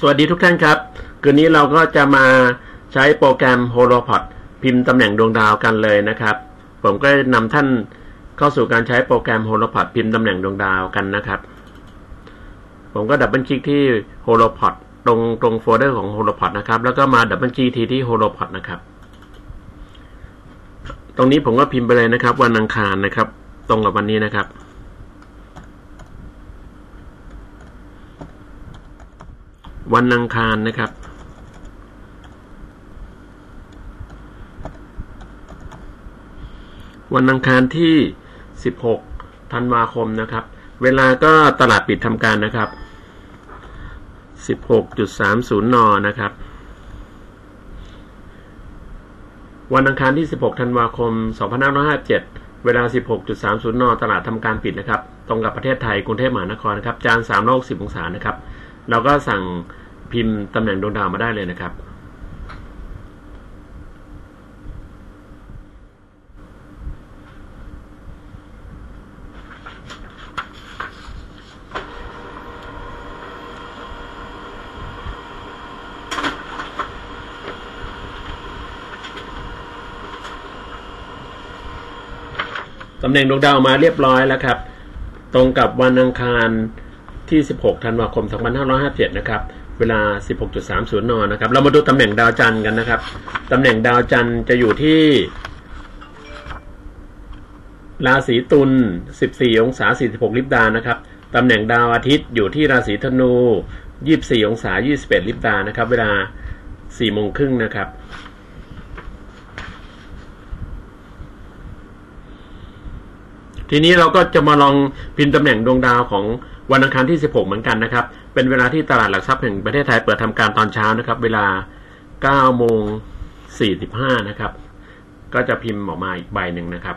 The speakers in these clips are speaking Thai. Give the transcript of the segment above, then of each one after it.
สวัสดีทุกท่านครับ คืนนี้เราก็จะมาใช้โปรแกรม Holopod พิมพ์ตำแหน่งดวงดาวกันเลยนะครับ ผมก็นำท่านเข้าสู่การใช้โปรแกรม Holopod พิมพ์ตำแหน่งดวงดาวกันนะครับ ผมก็ดับเบิลคลิกที่ Holopod ตรงตรงโฟลเดอร์ของ Holopod นะครับ แล้วก็มาดับเบิลคลิกที่ที่ Holopod นะครับ ตรงนี้ผมก็พิมพ์ไปเลยนะครับ วันอังคารนะครับ ตรงกับวันนี้นะครับ วันอังคารนะครับ วันอังคารที่ 16 ธันวาคมนะครับ เวลาก็ตลาดปิดทำการนะครับ 16.30 น นะครับ วันอังคารที่ 16 ธันวาคม 2557 เวลา 16.30 น ตลาดทำการปิดนะครับ ตรงกับประเทศไทย กรุงเทพมหานครนะครับ จาน360องศานะครับเราก็สั่ง พิมพ์ตำแหน่งดวงดาวมาได้เลยนะครับ ตำแหน่งดวงดาวมาเรียบร้อยแล้วครับ ตรงกับวันอังคารที่ 16 ธันวาคม 2557 นะครับ เวลา 16.30 น นะครับ เรามาดูตำแหน่งดาวจันทร์กันนะครับ ตำแหน่งดาวจันทร์จะอยู่ที่ ราศีตุล 14 องศา 46 ลิบดา นะครับ ตำแหน่งดาวอาทิตย์อยู่ที่ราศีธนู 24 องศา 21 ลิบดา นะครับ เวลา 4 โมงครึ่งนะครับ ทีนี้เราก็จะมาลองพิมพ์ตำแหน่งดวงดาวของวันอังคารที่ 16 เหมือนกันนะครับ เป็นเวลาที่ตลาดหลักทรัพย์แห่งประเทศไทยเปิดทำการตอนเช้านะครับ เวลา9โมง45นะครับ ก็จะพิมพ์ออกมาอีกใบหนึ่งนะครับ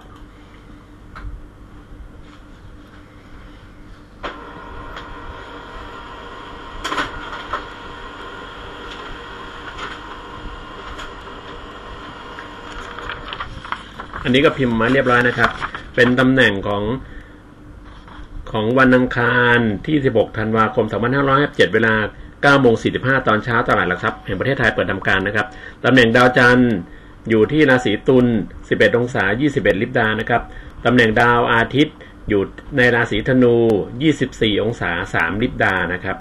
อันนี้ก็พิมพ์มาเรียบร้อยนะครับ เป็นตำแหน่งของของวันอังคารที่ 16 ธันวาคม 2557 เวลา9โมง45 ตอนเช้าตลาดหลักทรัพย์แห่งประเทศไทยเปิดทำการนะครับ ตำแหน่งดาวจันทร์อยู่ที่ราศีตุล 11 องศา 21 ลิบดานะครับ ตำแหน่งดาวอาทิตย์อยู่ในราศีธนู 24 องศา 3 ลิบดานะครับ